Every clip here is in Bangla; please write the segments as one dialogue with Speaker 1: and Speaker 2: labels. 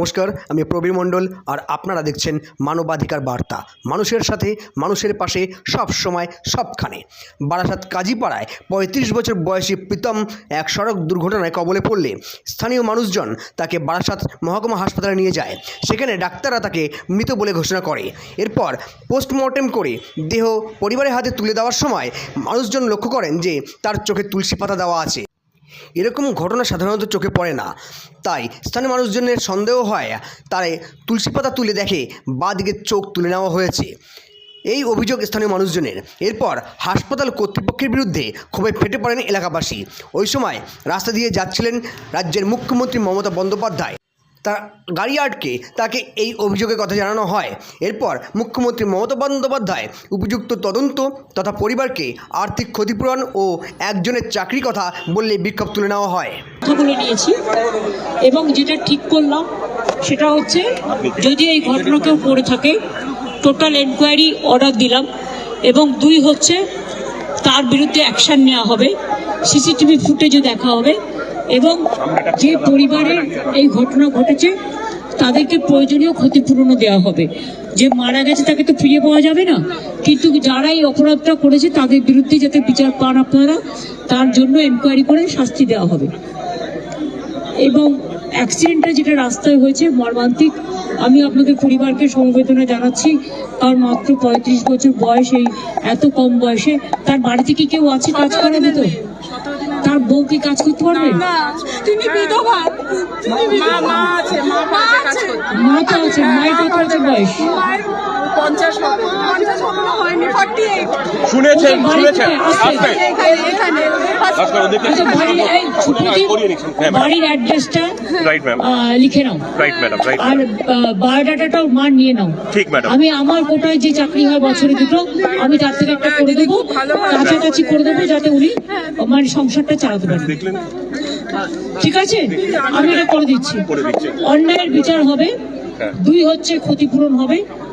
Speaker 1: নমস্কার, আমি প্রবীর মণ্ডল আর আপনারা দেখছেন মানবাধিকার বার্তা। মানুষের সাথে, মানুষের পাশে সব সময় সবখানে। বারাসাত কাজীপাড়ায় পঁয়ত্রিশ বছর বয়সী প্রীতম এক সড়ক দুর্ঘটনায় কবলে পড়লে স্থানীয় মানুষজন তাকে বারাসাত মহকুমা হাসপাতালে নিয়ে যায়। সেখানে ডাক্তাররা তাকে মৃত বলে ঘোষণা করে। এরপর পোস্টমর্টেম করে দেহ পরিবারের হাতে তুলে দেওয়ার সময় মানুষজন লক্ষ্য করেন যে তার চোখে তুলসী পাতা দেওয়া আছে। এরকম ঘটনা সাধারণত চোখে পড়ে না। তাই স্থানীয় মানুষজনের সন্দেহ হয়, তারে তুলসী পাতা তুলে দেখে বা দিকে চোখ তুলে নেওয়া হয়েছে। এই অভিযোগ স্থানীয় মানুষজনের। এরপর হাসপাতাল কর্তৃপক্ষের বিরুদ্ধে ক্ষোভে ফেটে পড়েন এলাকাবাসী। ওই সময় রাস্তা দিয়ে যাচ্ছিলেন রাজ্যের মুখ্যমন্ত্রী মমতা বন্দ্যোপাধ্যায়। তার গাড়ি আটকে তাকে এই অভিযোগের কথা জানানো হয়। এরপর মুখ্যমন্ত্রী মমতা বন্দ্যোপাধ্যায় উপযুক্ত তদন্ত তথা পরিবারকে আর্থিক ক্ষতিপূরণ ও একজনের চাকরি কথা বললে বিক্ষোভ তুলে নেওয়া হয়।
Speaker 2: নিয়েছি এবং যেটা ঠিক করলাম সেটা হচ্ছে, যদি এই ঘটনা কেউ করে থাকে টোটাল এনকোয়ারি অর্ডার দিলাম এবং দুই হচ্ছে, তার বিরুদ্ধে অ্যাকশন নেওয়া হবে সিসিটিভি ফুটেজও দেখা হবে এবং যে পরিবারের এই ঘটনা ঘটেছে, তাদেরকে প্রয়োজনীয় ক্ষতিপূরণও দেওয়া হবে। যে মারা গেছে তাকে তো ফিরে পাওয়া যাবে না। কিন্তু যারা এই অপরাধটা করেছে, তাদের বিরুদ্ধে যাতে বিচার পান আপনারা, তার জন্য এনকোয়ারি করে শাস্তি দেওয়া হবে। এবং অ্যাক্সিডেন্টটা যেটা রাস্তায় হয়েছে, মর্মান্তিক, আমি আপনাদের পরিবারকে সমবেদনা জানাচ্ছি, কারণ মাত্র পঁয়ত্রিশ বছর বয়স, এই এত কম বয়সে, তার বাড়িতে কি কেউ আছে কাজ করে না তো তার কি কাজ করতে পারবে?
Speaker 3: না তিনি বিধবা। তিনি
Speaker 4: মা
Speaker 3: আছে
Speaker 4: মা আছে মা
Speaker 3: মা আছে।
Speaker 2: মা তো আছে মায়ের কত বয়স?
Speaker 3: মায়ের
Speaker 4: পঞ্চাশ হবে।
Speaker 3: পঞ্চাশ এখনও হয়নি ফর্টি এইট
Speaker 5: শুনেছেন। শুনেছেন
Speaker 3: এখানে এখানে।
Speaker 5: নমস্কার, ওদেরকে
Speaker 2: আচ্ছা বাড়ির অ্যাড্রেসটা
Speaker 5: রাইট ম্যাম
Speaker 2: লিখে নাও।
Speaker 5: রাইট ম্যাডাম রাইট
Speaker 2: আর বায়োডাটাটাও মা নিয়ে নাও।
Speaker 5: ঠিক ম্যাডাম
Speaker 2: আমি আমার কোটায় যে চাকরি হয় বছরে দুটো আমি তার থেকে একটা করে দেবো কাছাকাছি করে দেবো যাতে উনি মানে সংসারটা চালাতে পারেন ঠিক আছে? আমি এটা করে দিচ্ছি। অন্যায়ের বিচার হবে
Speaker 5: হ্যাঁ।
Speaker 2: দুই হচ্ছে ক্ষতিপূরণ হবে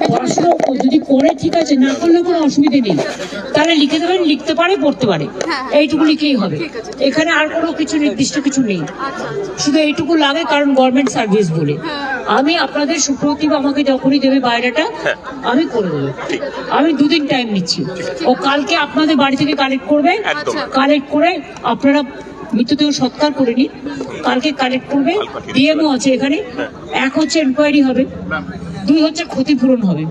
Speaker 2: পড়াশোনা যদি করে ঠিক আছে না করলে কোনো অসুবিধে নেই। তাহলে লিখে দেবেন লিখতে পারে পড়তে পারে। এইটুকু লিখলেই হবে। এখানে আর কোনো কিছু নির্দিষ্ট কিছু নেই। শুধু এইটুকু লাগে কারণ গভর্নমেন্ট সার্ভিস বলে। আমি আপনাদের সুপ্রতিভ আমাকে যখনই দেবে বাইরেটা আমি করে দেবো। আমি দুদিন টাইম নিচ্ছি। ও কালকে আপনাদের বাড়ি থেকে কালেক্ট করবে। কালেক্ট করে আপনারা মৃতদেহ সৎকার করে নিন। কালকে কালেক্ট করবে। ডিএমও আছে এখানে। এক হচ্ছে এনকোয়ারি হবে। দুই হচ্ছে ক্ষতিপূরণ হবে।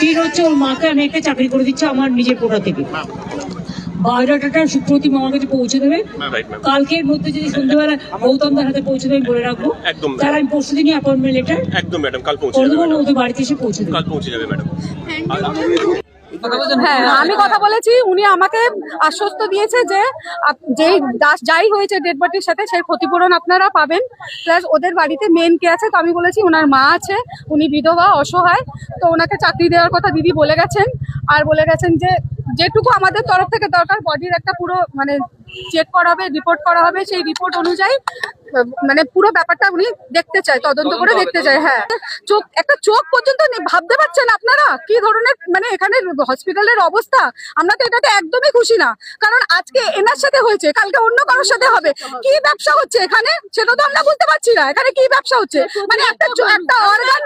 Speaker 2: তিন হচ্ছে ওর মাকে আমি একটা চাকরি করে দিচ্ছি আমার নিজের কোটা থেকে। বায়োডাটাটা সুপ্রতিম আমার কাছে পৌঁছে দেবে।
Speaker 5: রাইট ম্যাম
Speaker 2: কালকের মধ্যে যদি সন্ধ্যেবেলা গৌতমদার হাতে পৌঁছে দেবে বলে রাখব
Speaker 5: একদম।
Speaker 2: তাহলে আমি পরশু দিনই অ্যাপয়েন্টমেন্ট লেটার
Speaker 5: একদম ম্যাডাম কাল পৌঁছে
Speaker 2: দেবো ওদের বাড়িতে এসে পৌঁছে দেবে।
Speaker 5: কাল পৌঁছে যাবে ম্যাডাম
Speaker 6: হ্যাঁ আমি কথা বলেছি উনি আমাকে আশ্বস্ত দিয়েছে যে যেই দাস যাই হয়েছে ডেড বডির সাথে সেই ক্ষতিপূরণ আপনারা পাবেন। প্লাস ওদের বাড়িতে মেন কে আছে তো আমি বলেছি ওনার মা আছে উনি বিধবা অসহায় তো ওনাকে চাকরি দেওয়ার কথা দিদি বলে গেছেন। আর বলে গেছেন যে যেটুকু আমাদের তরফ থেকে দরকার বডির একটা পুরো মানে চেক করা হবে রিপোর্ট করা হবে সেই রিপোর্ট অনুযায়ী মানে পুরো ব্যাপারটা উনি দেখতে চায় তদন্ত করে দেখতে চায় হ্যাঁ। চোখ একটা চোখ পর্যন্ত ভাবতে পারছেন আপনারা কি ধরনের মানে এখানে হসপিটালের অবস্থা? আমরা তো এটাতে একদমই খুশি না কারণ আজকে এনার সাথে হয়েছে কালকে অন্য কারোর সাথে হবে। কি ব্যবসা হচ্ছে এখানে? সেটা তো আমরা বুঝতে পারছি না এখানে কি ব্যবসা হচ্ছে? মানে একটা একটা অর্গান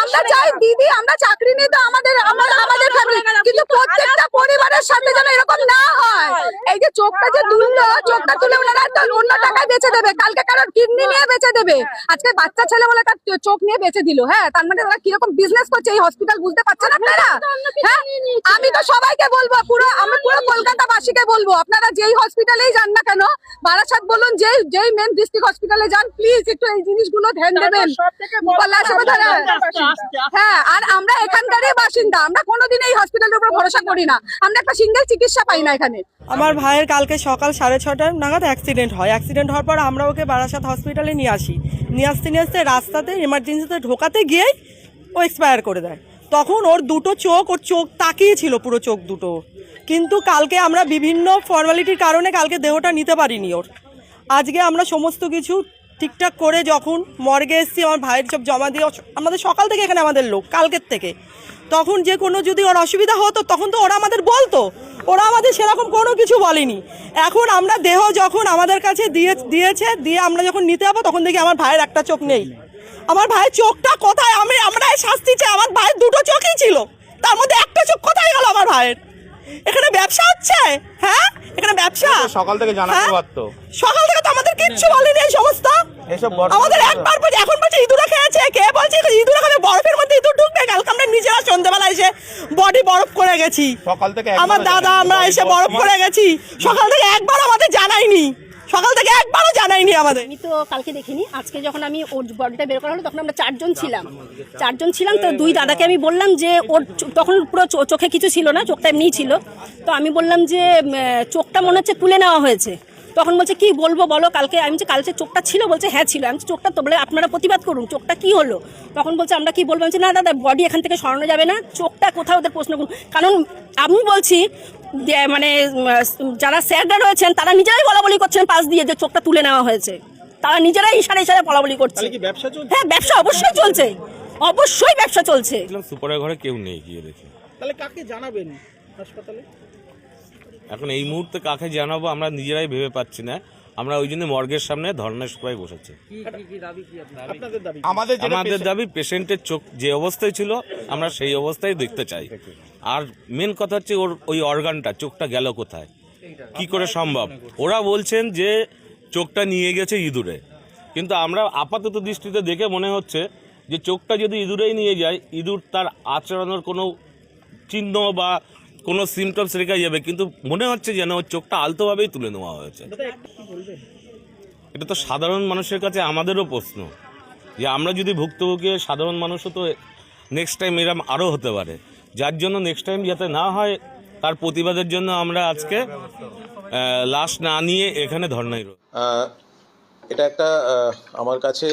Speaker 6: আমরা চাই দিদি আমরা চাকরি নিয়ে তো আমাদের আমাদের family, কিন্তু প্রত্যেকটা পরিবারের সাথে যেন এরকম না হয়। এই যে চোখটা যে তুললো চোখটা তুলে ওনারা তো অন্য টাকায় বেচে দেবে। কালকে কারোর কিডনি নিয়ে বেচে দেবে। আজকে বাচ্চা ছেলে বলে তার চোখ নিয়ে বেচে দিল হ্যাঁ? তার মানে তারা কীরকম বিজনেস করছে এই হসপিটাল বুঝতে পারছেন আপনারা হ্যাঁ আমি তো সবাইকে বলব পুরো আমি পুরো কলকাতাবাসীকে বলব আপনারা যেই হসপিটালেই যান না কেন বারাসাত বলুন যেই যেই মেন ডিস্ট্রিক্ট হসপিটালে যান প্লিজ একটু এই জিনিসগুলো ধ্যান দেবেন। হ্যাঁ আর আমরা এখানকারই বাসিন্দা আমরা কোনোদিন এই হসপিটালের উপর ভরসা করি না। আমরা একটা সিঙ্গেল চিকিৎসা পাই না এখানে।
Speaker 4: আমার ভাইয়ের কালকে সকাল সাড়ে ছটার নাগাদ অ্যাক্সিডেন্ট হয়। অ্যাক্সিডেন্ট হওয়ার পর আমরা ওকে বারাসাত হসপিটালে নিয়ে আসি। নিয়ে আসতে নিয়ে আসতে রাস্তাতে এমার্জেন্সিতে ঢোকাতে গিয়েই ও এক্সপায়ার করে দেয়। তখন ওর দুটো চোখ, ওর চোখ তাকিয়ে ছিল পুরো চোখ দুটো। কিন্তু কালকে আমরা বিভিন্ন ফর্মালিটির কারণে কালকে দেহটা নিতে পারিনি ওর। আজকে আমরা সমস্ত কিছু ঠিকঠাক করে যখন মর্গে এসেছি, আমার ভাইয়ের সব জমা দিয়ে, আমাদের সকাল থেকে এখানে আমাদের লোক, কালকের থেকে। তখন যে কোনো যদি ওর অসুবিধা হতো, তখন তো ওরা আমাদের বলতো। ওরা আমাদের সেরকম কোনো কিছু বলেনি। এখন আমরা দেহ যখন আমাদের কাছে দিয়ে, দিয়েছে, দিয়ে আমরা যখন নিতে যাব, তখন দেখি আমার ভাইয়ের একটা চোখ নেই। আমার ভাইয়ের চোখটা কোথায়? আমি, আমরা শাস্তি চাই। আমার ভাইয়ের দুটো চোখই ছিল। তার মধ্যে একটা চোখ কোথায় গেল আমার ভাইয়ের? এখানে ব্যবসা হচ্ছে? হ্যাঁ? এখানে ব্যবসা?
Speaker 7: সকাল থেকে জানাতে
Speaker 4: হ্যাঁ?
Speaker 7: পারতো।
Speaker 4: সকাল থেকে তো আমাদের কিচ্ছু বলেনি এই সমস্ত। আমাদের একবার বলছে এখন বলছে ইঁদুরা খেয়েছে। কে বলছে? ইঁদুরে খাবে বরফের মধ্যে ইঁদুর ঢুকবে কালকে আমরা নিজেরা সন্ধ্যেবেলা এসে বডি বরফ করে গেছি।
Speaker 7: সকাল থেকে
Speaker 4: আমার দাদা আমরা এসে বরফ করে গেছি। সকাল থেকে একবার আমাদের জানাইনি সকাল থেকে একবারও জানাইনি আমাদের।
Speaker 8: আমি তো কালকে দেখিনি, আজকে যখন আমি ওর বডিটা বের করা হলো, তখন আমরা চারজন ছিলাম। চারজন ছিলাম তো দুই দাদাকে আমি বললাম যে ওর তখন পুরো চোখে কিছু ছিল না, চোখটা এমনিই ছিল। তো আমি বললাম যে চোখটা মনে হচ্ছে তুলে নেওয়া হয়েছে। তখন বলছে কি বলব বলো কালকে আমি যে কালকে চোখটা ছিল বলছে হ্যাঁ ছিল। আমি চোখটা তো বলে আপনারা প্রতিবাদ করুন চোখটা কি হলো? তখন বলছে আমরা কি বলব? না দাদা বডি এখান থেকে সরানো যাবে না চোখটা কোথাও ওদের প্রশ্ন করুন। কারণ আমি বলছি যে মানে যারা স্যাররা রয়েছেন তারা নিজেরাই বলা বলি করছেন পাশ দিয়ে যে চোখটা তুলে নেওয়া হয়েছে। তারা নিজেরাই ইশারা ইশারা বলা বলি করছে
Speaker 7: ব্যবসা
Speaker 8: হ্যাঁ ব্যবসা অবশ্যই চলছে। অবশ্যই ব্যবসা চলছে।
Speaker 9: সুপারের ঘরে কেউ নেই গিয়ে দেখি।
Speaker 7: তাহলে কাকে জানাবেন হাসপাতালে?
Speaker 9: এখন এই মুহূর্তে কাকে জানাব আমরা নিজেরাই ভেবে পাচ্ছি না। আমরা ওই জন্য মর্গের সামনে ধর্নার সবাই বসেছি।
Speaker 7: আমাদের
Speaker 9: আমাদের দাবি পেশেন্টের চোখ যে অবস্থায় ছিল আমরা সেই অবস্থায় দেখতে চাই। আর মেন কথা হচ্ছে ওর ওই অর্গানটা চোখটা গেল কোথায়? কি করে সম্ভব? ওরা বলছেন যে চোখটা নিয়ে গেছে ইঁদুরে। কিন্তু আমরা আপাতত দৃষ্টিতে দেখে মনে হচ্ছে যে চোখটা যদি ইঁদুরেই নিয়ে যায় ইঁদুর তার আচরণের কোনো চিহ্ন বা কোনো সিমটমস রেখে যাবে কিন্তু মনে হচ্ছে যেন ওর চোখটা আলতোভাবেই তুলে নেওয়া হয়েছে। এটা তো সাধারণ মানুষের কাছে আমাদেরও প্রশ্ন যে আমরা যদি ভুক্তভোগী সাধারণ মানুষও তো নেক্সট টাইম এরম আরও হতে পারে। যার জন্য নেক্সট টাইম যাতে না হয় তার প্রতিবাদের জন্য আমরা আজকে লাশ না নিয়ে এখানে
Speaker 10: আহ, এটা একটা আমার কাছে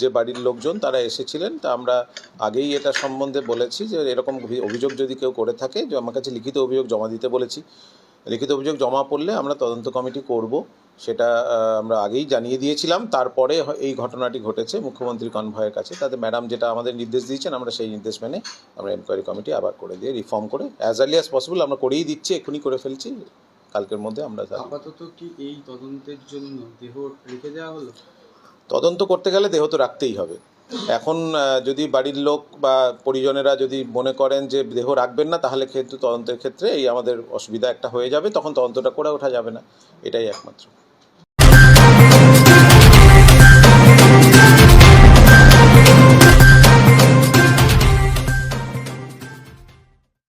Speaker 10: যে বাড়ির লোকজন তারা এসেছিলেন, তা আমরা আগেই এটা সম্বন্ধে বলেছি যে এরকম অভিযোগ যদি কেউ করে থাকে, যে আমার কাছে লিখিত অভিযোগ জমা দিতে বলেছি। লিখিত অভিযোগ জমা পড়লে আমরা তদন্ত কমিটি করব, সেটা আমরা আগেই জানিয়ে দিয়েছিলাম। তারপরে এই ঘটনাটি ঘটেছে মুখ্যমন্ত্রী কনভয়ের কাছে। তাতে ম্যাডাম যেটা আমাদের নির্দেশ দিয়েছেন, আমরা সেই নির্দেশ মেনে আমরা এনকোয়ারি কমিটি আবার করে দিয়ে রিফর্ম করে অ্যাজ আর্লি অ্যাজ পসিবল আমরা করেই দিচ্ছি, এক্ষুনি করে ফেলছি। কালকের মধ্যে আমরা
Speaker 11: আপাতত কি এই তদন্তের জন্য দেহ রেখে দেওয়া হলো?
Speaker 10: তদন্ত করতে গেলে দেহ তো রাখতেই হবে। এখন যদি বাড়ির লোক বা পরিজনেরা যদি মনে করেন যে দেহ রাখবেন না তাহলে কিন্তু তদন্তের ক্ষেত্রে এই আমাদের অসুবিধা একটা হয়ে যাবে তখন তদন্তটা করে ওঠা যাবে না। এটাই একমাত্র।